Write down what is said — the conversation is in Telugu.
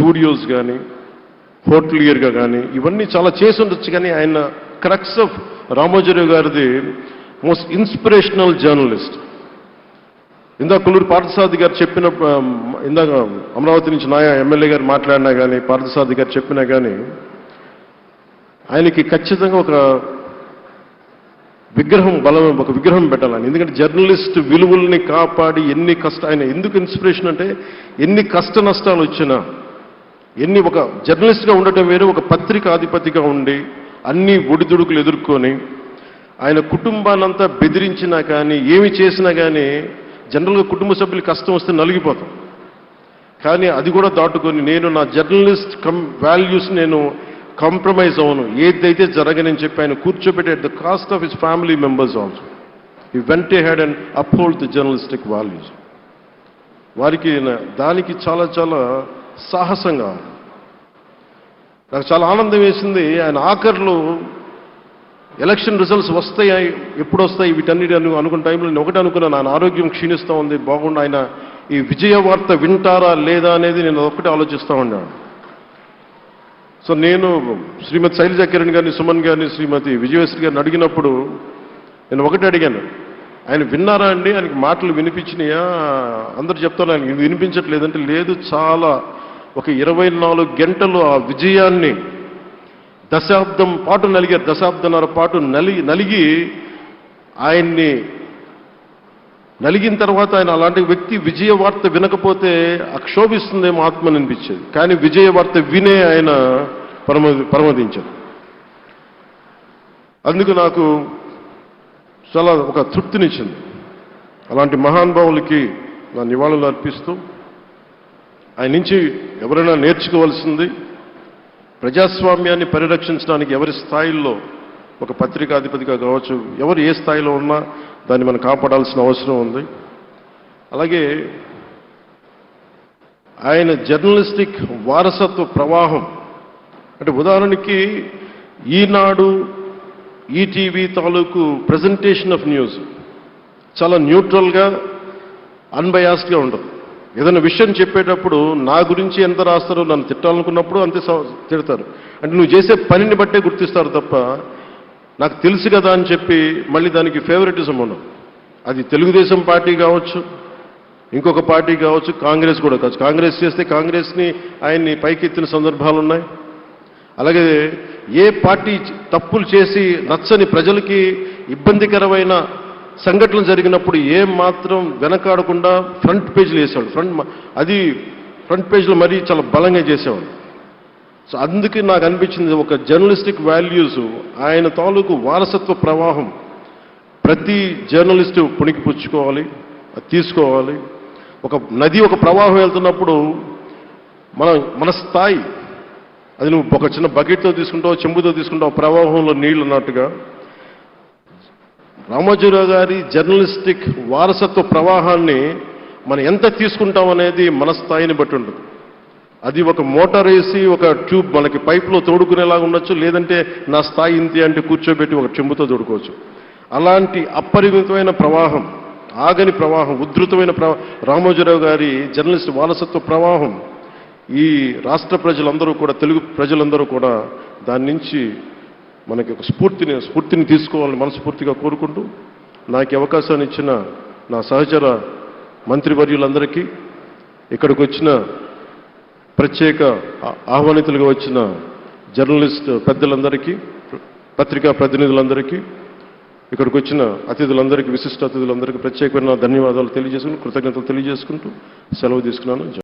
స్టూడియోస్ కానీ హోటలియర్గా కానీ ఇవన్నీ చాలా చేసి ఉండొచ్చు కానీ ఆయన క్రక్స్ ఆఫ్ రామోజీరావు గారిది మోస్ట్ ఇన్స్పిరేషనల్ జర్నలిస్ట్ ఇందాక కొల్లూరు పార్థసారథి గారు చెప్పిన ఇందాక అమరావతి నుంచి నాయ ఎమ్మెల్యే గారు మాట్లాడినా కానీ పార్థసారథి గారు చెప్పినా కానీ ఆయనకి ఖచ్చితంగా ఒక విగ్రహం బలం ఒక విగ్రహం పెట్టాలని. ఎందుకంటే జర్నలిస్ట్ విలువల్ని కాపాడి ఎన్ని కష్ట ఆయన ఎందుకు ఇన్స్పిరేషన్ అంటే ఎన్ని కష్ట నష్టాలు వచ్చినా ఎన్ని ఒక జర్నలిస్ట్గా ఉండటం వేరు ఒక పత్రిక ఉండి అన్ని ఒడిదుడుకులు ఎదుర్కొని ఆయన కుటుంబాన్నంతా బెదిరించినా కానీ ఏమి చేసినా కానీ జనరల్గా కుటుంబ సభ్యులు కష్టం వస్తే నలిగిపోతాం. కానీ అది కూడా దాటుకొని నేను నా జర్నలిస్ట్ కం వాల్యూస్ నేను కాంప్రమైజ్ అవును ఏదైతే జరగనని చెప్పి ఆయన కూర్చోబెట్టే the cost of his family members also. ఈ went ahead and uphold the journalistic values వారికి దానికి చాలా చాలా సాహసంగా నాకు చాలా ఆనందం వేసింది ఆయన ఆఖర్లు ఎలక్షన్ రిజల్ట్స్ వస్తాయి ఎప్పుడు వస్తాయి వీటన్నిటి అను అనుకున్న టైంలో నేను ఒకటి అనుకున్నాను ఆయన ఆరోగ్యం క్షీణిస్తూ ఉంది బాగుండు ఆయన ఈ విజయ వార్త వింటారా లేదా అనేది నేను ఒకటి ఆలోచిస్తూ ఉన్నాను. సో నేను శ్రీమతి శైలజ కిరణ్ గారిని సుమన్ గారిని శ్రీమతి విజయశ్రీ గారిని అడిగినప్పుడు నేను ఒకటి అడిగాను ఆయన విన్నారా అండి? ఆయనకి మాటలు వినిపించినాయా? అందరు చెప్తారు ఆయనకి వినిపించట్లేదంటే లేదు చాలా ఒక ఇరవై నాలుగు గంటలు ఆ విజయాన్ని దశాబ్దం పాటు నలిగే దశాబ్దంన్నర పాటు నలిగి నలిగి ఆయన్ని నలిగిన తర్వాత ఆయన అలాంటి వ్యక్తి విజయవార్త వినకపోతే అక్షోభిస్తుందేమో ఆత్మని అనిపించేది కానీ విజయవార్త వినే ఆయన పరమ పరమదించారు అందుకు నాకు చాలా ఒక తృప్తినిచ్చింది. అలాంటి మహానుభావులకి నా నివాళులు అర్పిస్తూ ఆయన నుంచి ఎవరైనా నేర్చుకోవాల్సింది ప్రజాస్వామ్యాన్ని పరిరక్షించడానికి ఎవరి స్థాయిల్లో ఒక పత్రికాధిపతిగా కావచ్చు ఎవరు ఏ స్థాయిలో ఉన్నా దాన్ని మనం కాపాడాల్సిన అవసరం ఉంది. అలాగే ఆయన జర్నలిస్టిక్ వారసత్వ ప్రవాహం. అంటే ఉదాహరణకి ఈనాడు ఈటీవీ తాలూకు ప్రజెంటేషన్ ఆఫ్ న్యూస్ చాలా న్యూట్రల్గా అన్బయాస్డ్గా ఉండదు. ఏదైనా విషయం చెప్పేటప్పుడు నా గురించి ఎంత రాస్తారో నన్ను తిట్టాలనుకున్నప్పుడు అంతే తిడతారు. అంటే నువ్వు చేసే పనిని బట్టే గుర్తిస్తారు తప్ప నాకు తెలుసు కదా అని చెప్పి మళ్ళీ దానికి ఫేవరెటిజం ఉండదు. అది తెలుగుదేశం పార్టీ కావచ్చు ఇంకొక పార్టీ కావచ్చు కాంగ్రెస్ కూడా కావచ్చు. కాంగ్రెస్ చేస్తే కాంగ్రెస్ని ఆయన్ని పైకెత్తిన సందర్భాలు ఉన్నాయి అలాగే ఏ పార్టీ తప్పులు చేసి నచ్చని ప్రజలకి ఇబ్బందికరమైన సంఘటనలు జరిగినప్పుడు ఏం మాత్రం వెనకాడకుండా ఫ్రంట్ పేజీలు వేసేవాడు. ఫ్రంట్ అది ఫ్రంట్ పేజీలో మరీ చాలా బలంగా చేసేవాడు. సో అందుకే నాకు అనిపించింది ఒక జర్నలిస్టిక్ వాల్యూస్ ఆయన తాలూకు వారసత్వ ప్రవాహం ప్రతి జర్నలిస్టు పుణికి పుచ్చుకోవాలి అది తీసుకోవాలి. ఒక నది ఒక ప్రవాహం వెళ్తున్నప్పుడు మన మన స్థాయి అది నువ్వు ఒక చిన్న బకెట్తో తీసుకుంటావు చెంబుతో తీసుకుంటావు ప్రవాహంలో నీళ్ళు అన్నట్టుగా రామోజీరావు గారి జర్నలిస్టిక్ వారసత్వ ప్రవాహాన్ని మనం ఎంత తీసుకుంటాం అనేది మన స్థాయిని బట్టి ఉంటుంది. అది ఒక మోటార్ వేసి ఒక ట్యూబ్ మనకి పైప్లో తోడుకునేలాగా ఉండొచ్చు లేదంటే నా స్థాయి ఇంతే అంటే కూర్చోబెట్టి ఒక చెంబుతో తోడుకోవచ్చు. అలాంటి అపరిమితమైన ప్రవాహం ఆగని ప్రవాహం ఉధృతమైన ప్రవా రామోజీరావు గారి జర్నలిస్ట్ వారసత్వ ప్రవాహం ఈ రాష్ట్ర ప్రజలందరూ కూడా తెలుగు ప్రజలందరూ కూడా దాని నుంచి మనకి ఒక స్ఫూర్తిని స్ఫూర్తిని తీసుకోవాలని మనస్ఫూర్తిగా కోరుకుంటూ నాకు అవకాశాన్ని ఇచ్చిన నా సహచర మంత్రివర్యులందరికీ ఇక్కడికి వచ్చిన ప్రత్యేక ఆహ్వానితులుగా వచ్చిన జర్నలిస్ట్ పెద్దలందరికీ పత్రికా ప్రతినిధులందరికీ ఇక్కడికి వచ్చిన అతిథులందరికీ విశిష్ట అతిథులందరికీ ప్రత్యేకమైన ధన్యవాదాలు తెలియజేసుకుని కృతజ్ఞతలు తెలియజేసుకుంటూ సెలవు తీసుకున్నాను.